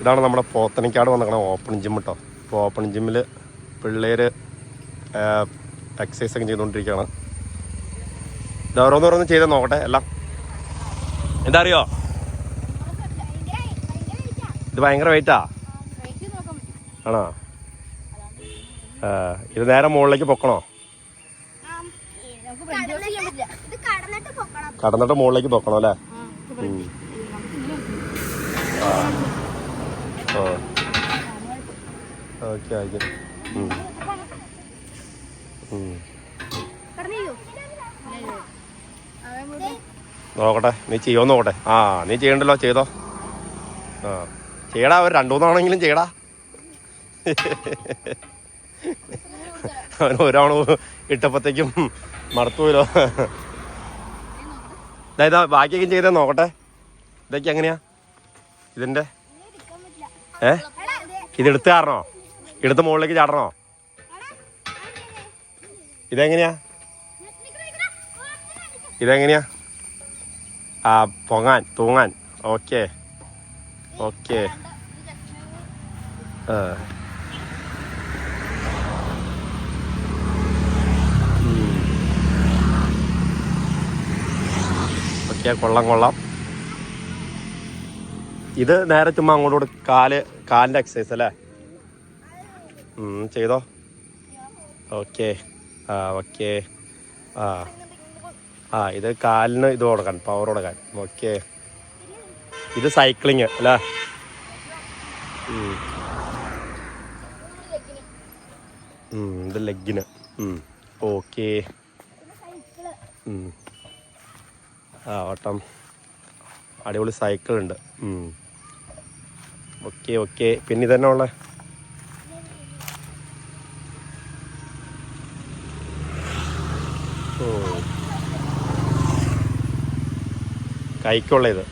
ഇതാണ് നമ്മുടെ പോത്തനിക്കാട് വന്നിരിക്കണ open gym കേട്ടോ ഇപ്പോൾ ഓപ്പൺ ജിമ്മിൽ പിള്ളേർ എക്സസൈസ് ഒക്കെ ചെയ്തുകൊണ്ടിരിക്കുകയാണ്. ഇത് ഓരോന്ന് ചെയ്ത് നോക്കട്ടെ എല്ലാം. എന്താ അറിയോ ഇത് ഭയങ്കര വെയിറ്റാ ആണോ? ഇത് നേരെ മുകളിലേക്ക് പൊക്കണം. കടന്നിട്ട് മുകളിലേക്ക് പൊക്കണോ അല്ലേ ഉം. ആ ഓ ഓക്കെ ഓക്കെ. നോക്കട്ടെ നീ ചെയ്യോ നോക്കട്ടെ. ആ നീ ചെയ്യണ്ടല്ലോ ചെയ്തോ. ആ ചെയ്യടാ ഒരു രണ്ടു മൂന്നാണെങ്കിലും ചെയ്യടാ. അവൻ ഒരാണ് ഇട്ടപ്പോഴത്തേക്കും മറത്തുപോയല്ലോ ഇതാ ബാക്കിയൊക്കെ ചെയ്തേ നോക്കട്ടെ. ഇതൊക്കെ എങ്ങനെയാ? ഇതിന്റെ? ഏ? ഇതെടുത്ത് കാരണോ എടുത്ത് മുകളിലേക്ക് ചാടണോ? ഇതെങ്ങനെയാ? ഇതെങ്ങനെയാ? ആ പൊങ്ങാൻ തൂങ്ങാൻ. ഓക്കെ. ഓക്കെ. ആ. ഓക്കെ കൊള്ളാം കൊള്ളാം. ഇത് നേരെ ചുമ്മാ അങ്ങോട്ട് കാൽ കാലിന്റെ എക്സസൈസ് അല്ലേ? ചെയ്തോ? ഓക്കെ ആ ഓക്കെ ആ. ആ ഇത് കാലിന് ഇത് കൊടുക്കാൻ പവർ കൊടുക്കാൻ. ഓക്കെ ഇത് സൈക്ലിങ് അല്ലേ? ഇത് ലെഗിന് ഓക്കെ ആ ഓട്ടം അടിപൊളി സൈക്കിൾ ഉണ്ട്. Okay okay. പിന്നെ ഇതന്നെ ഉള്ള? കൈക്കുള്ള ഇത്.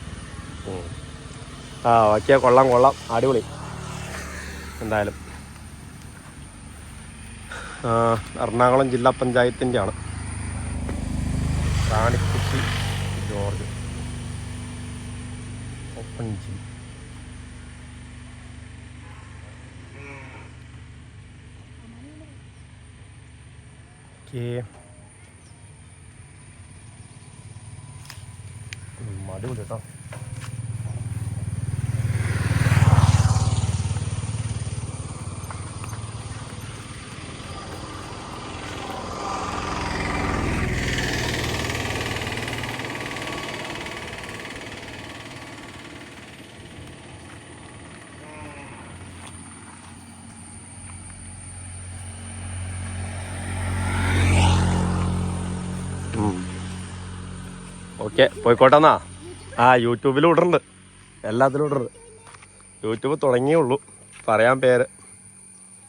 ആ ഓക്കെ കൊള്ളാം കൊള്ളാം. അടിപൊളി. എന്തായാലും. എറണാകുളം ജില്ലാ പഞ്ചായത്തിന്റെ ആണ് Ranikutty George. Open gym. Okay അടിപൊളി കേട്ടോ ഓക്കെ പോയിക്കോട്ടെന്നാ. ആ യൂട്യൂബിൽ ഇടുന്നുണ്ട് എല്ലാത്തിലും ഇടുന്നുണ്ട് യൂട്യൂബ് തുടങ്ങിയേ ഉള്ളൂ. പറയാൻ പേര്.